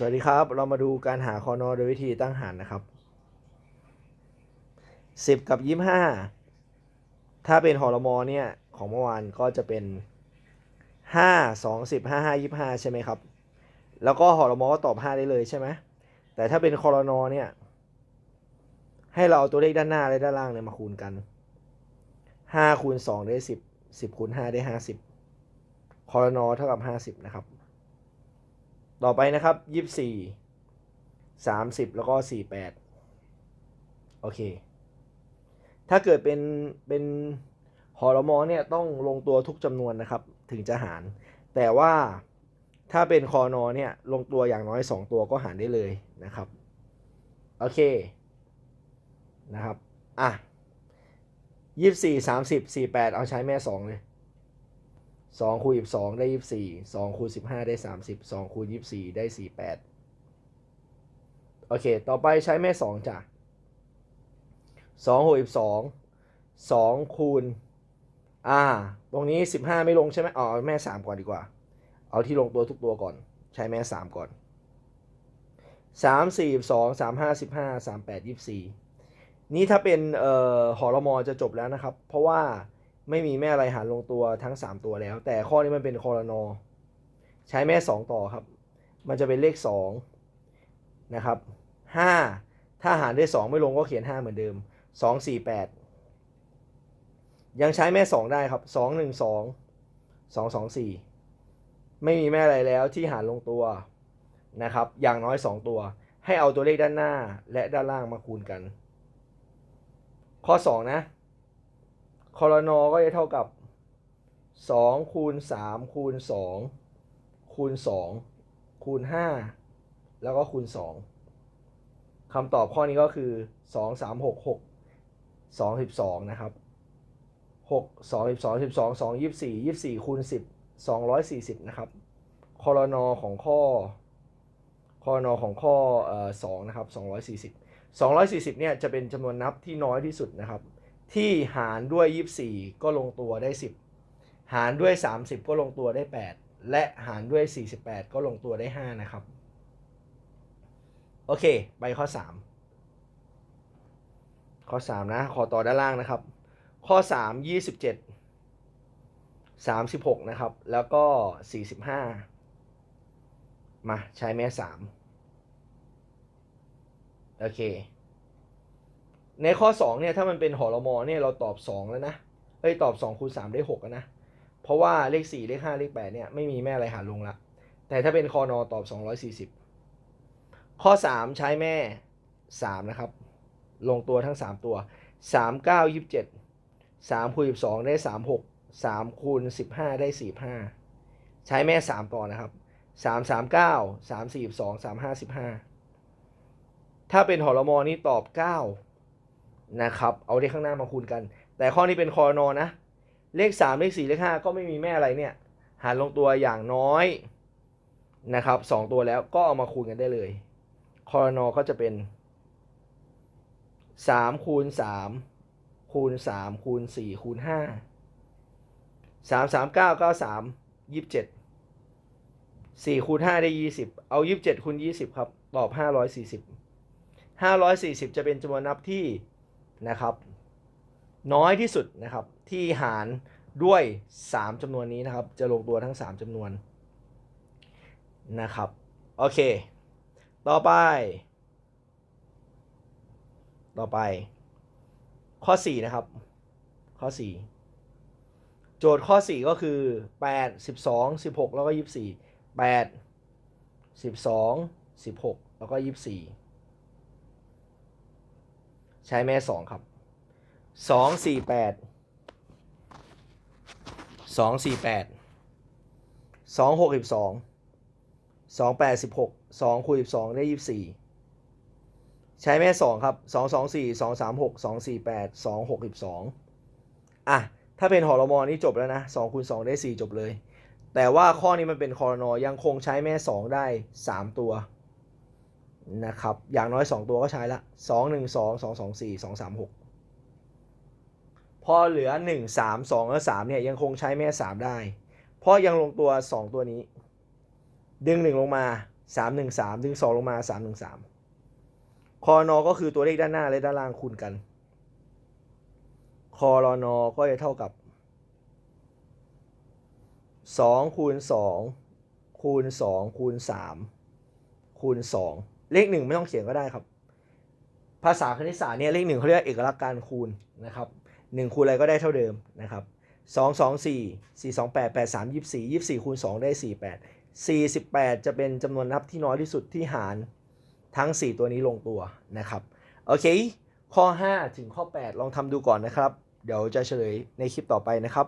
สวัสดีครับ เรามาดูการหาคอนอโดยวิธีตั้งหารนะครับ 10 กับ 25 ถ้าเป็นหอรมอเนี่ย ของเมื่อวานก็จะเป็น 5 2 10 5 5 25 ใช่ไหมครับ แล้วก็หอรมอก็ตอบ 5 ได้เลยใช่ไหมแต่ถ้าเป็นคอรนอเนี่ย ให้เราเอาตัวเลขด้านหน้าและด้านล่างเนี่ยมาคูณกัน 5 คูณ 2 ได้ 10 10 คูณ 5 ได้ 50คอรนอเท่ากับ 50 นะครับ ต่อไปนะครับยี่สิบสี่สามสิบแล้วก็สี่แปดโอเค ถ้าเกิดเป็นเป็นหอรมอเนี่ยต้องลงตัวทุกจำนวนนะครับ ถึงจะหาร แต่ว่าถ้าเป็นคอนอเนี่ยลงตัวอย่างน้อย 2 ตัวก็หารได้เลยนะครับ โอเคนะครับ อะยี่สี่สามสิบสี่แปดเอาใช้แม่สองเลย สองคูณสิบสองได้ยี่สี่สองคูณสิบห้าได้สามสิบสองคูณยี่สี่ได้สี่แปดโอเค ต่อไปใช้แม่สองจ้ะสองหกสิบสองสองคูณอ่า ตรงนี้สิบห้าไม่ลงใช่ไหมอ๋อแม่สามก่อนดีกว่า เอาที่ลงตัวทุกตัวก่อน ใช้แม่สามก่อนสามสี่สองสามห้าสิบห้าสามแปดยี่สี่นี่ถ้าเป็นเอ่อหอรมอจะจบแล้วนะครับ เพราะว่า ไม่มีแม่อะไรหารลงตัวทั้ง 3 ตัวแล้ว แต่ข้อนี้มันเป็นคอรนอใช้แม่ 2 ต่อครับ มันจะเป็นเลข2นะครับ5ถ้าหารได้2ไม่ลงก็เขียน 5 เหมือนเดิม 2 4 8 ยังใช้แม่ 2 ได้ครับ 2 1 2 2 2 4 ไม่มีแม่อะไรแล้วที่หารลงตัวนะครับ อย่างน้อย 2 ตัว ให้เอาตัวเลขด้านหน้าและด้านล่างมาคูณกัน ข้อ 2 นะ คอรนอก็จะเท่ากับ 2 คูณ 3 คูณ 2 คูณ 2 คูณ 5 แล้วก็คูณ 2คำตอบข้อนี้ก็คือ 2 3 6 6 2 12 นะครับ 6 2 12 12 2 24 24 คูณ 10 240 นะครับคอรนอของข้อคอรนอของข้อออ2นะครับ240 240เนี่ยจะเป็นจำนวนนับที่น้อยที่สุดนะครับ ที่หารด้วย 24 ก็ลงตัวได้ 10 หารด้วย 30 ก็ลงตัวได้ 8 และหารด้วย 48 ก็ลงตัวได้ 5 นะครับ โอเค ไปข้อ 3 ข้อ 3 นะ ขอต่อด้านล่างนะครับ ข้อ 3 27 36 นะครับ แล้วก็ 45 มาใช้แม่ 3 โอเค ในข้อ2เนี่ยถ้ามันเป็นหอรมอเนี่ยเราตอบ 2 แล้วนะเอ้ยตอบ2คูณ3ได้6นะ เพราะว่าเลข 4 เลข 5 เลข 8 เนี่ยไม่มีแม่อะไรหารลงละ แต่ถ้าเป็นคอนอตอบ 240 ข้อ 3 ใช้แม่ 3 นะครับ ลงตัวทั้ง 3 ตัว 3 9 27 3คูณ12 ได้ 36 3คูณ15 ได้ 45 ใช้แม่ 3 ต่อนะครับ 3 3 9 3 42 3 5 15 ถ้าเป็นหอรมอนี่ตอบ 9 นะครับ เอาเลขข้างหน้ามาคูณกัน แต่ข้อนี้เป็นคอนอนะ เลข 3 เลข 4 เลข 5 ก็ไม่มีแม่อะไรเนี่ย หารลงตัวอย่างน้อยนะครับ2ตัวแล้วก็เอามาคูณกันได้เลยคอนอก็จะเป็น3คูณ3คูณ3คูณ4คูณ5 3 3 9 9 3 27 4คูณ5ได้ 20 เอา 27คูณ20 ครับ ตอบ 540 540 จะเป็นจำนวนนับที่ นะครับ น้อยที่สุดนะครับที่หารด้วย 3จำนวนนี้นะครับ จะลงตัวทั้ง 3จำนวนนะครับ โอเค ต่อไป ต่อไป ข้อ 4 นะครับ ข้อ 4 โจทย์ข้อ 4 ก็คือ 8 12 16 แล้วก็ 24 8 12 16 แล้วก็ 24 ใช้แม่สองครับสองสี่แปดสองสี่แปดสองหกสิบสองสองแปดสิบหกสองคูณสิบสองได้ยี่สิบสี่ใช้แม่สองครับสองสองสี่สองสามหกสองสี่แปดสองหกสิบสองอะ ถ้าเป็นหอรมอนี่จบแล้วนะสองคูณสองได้สี่จบเลย แต่ว่าข้อนี้มันเป็นคอรนอยังคงใช้แม่สองได้สามตัว นะครับ อย่างน้อย 2 ตัวก็ใช้ละ 2 1 2 2 2 4 2 3 6 พอเหลือ 1 3 2 และ3เนี่ยยังคงใช้แม่ 3 ได้ เพราะยังลงตัว 2 ตัวนี้ ดึง 1 ลงมาสามหนึ่งสามดึงสองลงมาสามหนึ่งสามคอนอก็คือตัวเลขด้านหน้าและด้านล่างคูณกัน คอรอนอก็จะเท่ากับสองคูณสองคูณสองคูณสามคูณสอง เลขหนึ่งไม่ต้องเขียนก็ได้ครับ ภาษาคณิตศาสตร์เนี่ยเลขหนึ่งเขาเรียกเอกลักษณ์การคูณนะครับหนึ่งคูณอะไรก็ได้เท่าเดิมนะครับสองสองสี่สี่สองแปดแปดสามยี่สี่ยี่สี่คูณสองได้สี่แปดสี่สิบแปดจะเป็นจำนวนนับที่น้อยที่สุดที่หารทั้ง4ตัวนี้ลงตัวนะครับโอเค ข้อ5ถึงข้อ8ลองทำดูก่อนนะครับ เดี๋ยวจะเฉลยในคลิปต่อไปนะครับ